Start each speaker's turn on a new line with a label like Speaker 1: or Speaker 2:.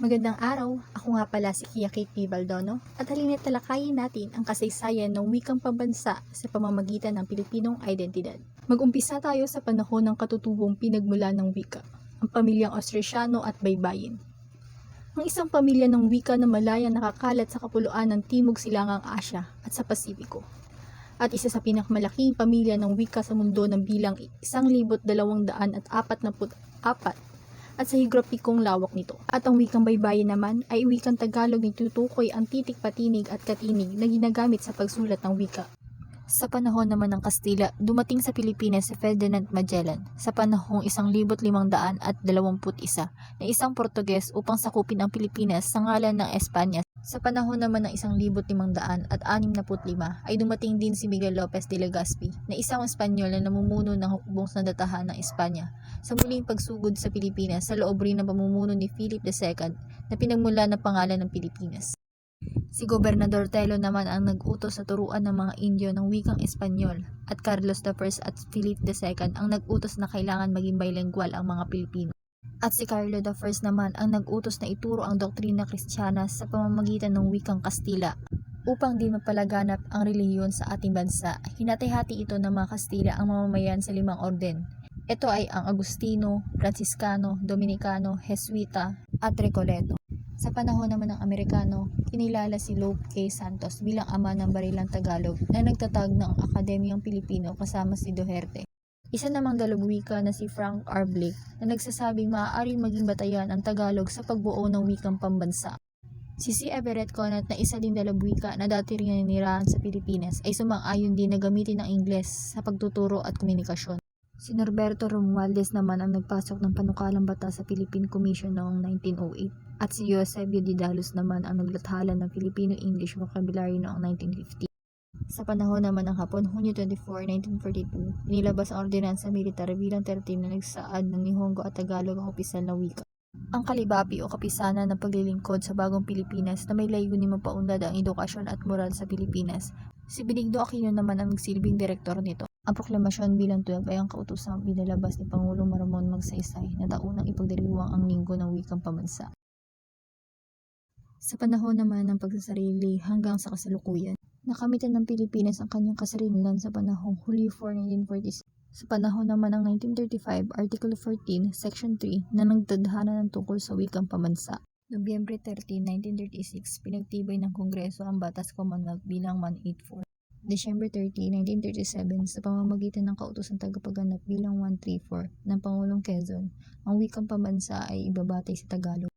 Speaker 1: Magandang araw, ako nga pala si Kia Kate P. Baldono at halina't talakayin natin ang kasaysayan ng wikang pambansa sa pamamagitan ng Pilipinong identidad. Mag-umpisa tayo sa panahon ng katutubong pinagmula ng wika, ang pamilyang Austrasiano at Baybayin. Ang isang pamilya ng wika na malayang nakakalat sa kapuluan ng Timog Silangang Asya at sa Pasipiko. At isa sa pinakamalaking pamilya ng wika sa mundo ng bilang 1,244 at sa higrapikong lawak nito. At ang wikang baybayin naman ay wikang Tagalog na tutukoy ang titik patinig at katinig na ginagamit sa pagsulat ng wika. Sa panahon naman ng Kastila, dumating sa Pilipinas si Ferdinand Magellan sa panahong 1521 na isang Portuges upang sakupin ang Pilipinas sa ngalan ng Espanya. Sa panahon naman ng 1565 ay dumating din si Miguel Lopez de Legazpi na isang Espanyol na namumuno ng hukbong sandatahan ng Espanya sa muling pagsugod sa Pilipinas sa loob rin ng pamumuno ni Philip II na pinagmula ng pangalan ng Pilipinas. Si Gobernador Telo naman ang nag-utos sa turuan ng mga Indio ng wikang Espanyol at Carlos I at Philip II ang nag-utos na kailangan maging bilingual ang mga Pilipino. At si Carlo I naman ang nag-utos na ituro ang doktrina kristyana sa pamamagitan ng wikang Kastila upang di mapalaganap ang relihiyon sa ating bansa. Hinati-hati ito ng mga Kastila ang mamamayan sa limang orden. Ito ay ang Agustino, Franciscano, Dominicano, Jesuita at Recoleto. Sa panahon naman ng Amerikano, kinilala si Lope K. Santos bilang ama ng barilang Tagalog na nagtatag ng Akademiyang Pilipino kasama si Duterte. Isa namang dalagwika na si Frank R. Blake na nagsasabing maaaring maging batayan ang Tagalog sa pagbuo ng wikang pambansa. Si C. Everett Conant na isa din dalagwika na dati rin nanirahan sa Pilipinas ay sumang-ayon din na gamitin ang Ingles sa pagtuturo at komunikasyon. Si Norberto Romualdez naman ang nagpasok ng panukalang batas sa Philippine Commission noong 1908 at si Eusebio Didalos naman ang naglathala ng Filipino-English vocabulary noong 1950. Sa panahon naman ng Hapon, Hunyo 24, 1942, inilabas ang ordinansa militar bilang 13 na nagsaad ng Nihongo at Tagalog ang opisyal na wika. Ang kalibapi o kapisanan ng paglilingkod sa bagong Pilipinas na may layunin mapaunlad ang edukasyon at moral sa Pilipinas. Si Benigno Aquino naman ang nagsilbing direktor nito. Ang proklamasyon bilang 12 ay ang kautosang binalabas ni Pangulong Maramon Magsaysay na taunang ipagdiriwang ang linggo ng wikang pamansa. Sa panahon naman ng pagsasarili hanggang sa kasalukuyan, nakamitan ng Pilipinas ang kanyang kasarilan sa panahong Hulyo 4, 1946. Sa panahon naman ng 1935, Article 14, Section 3 na nagtadhana ng tungkol sa wikang pamansa. Nobyembre 13, 1936, pinagtibay ng Kongreso ang Batas Commonwealth bilang 184. December 30, 1937, sa pamamagitan ng kautosang tagapaganap bilang 134 ng Pangulong Quezon, ang wikang pambansa ay ibabatay sa Tagalog.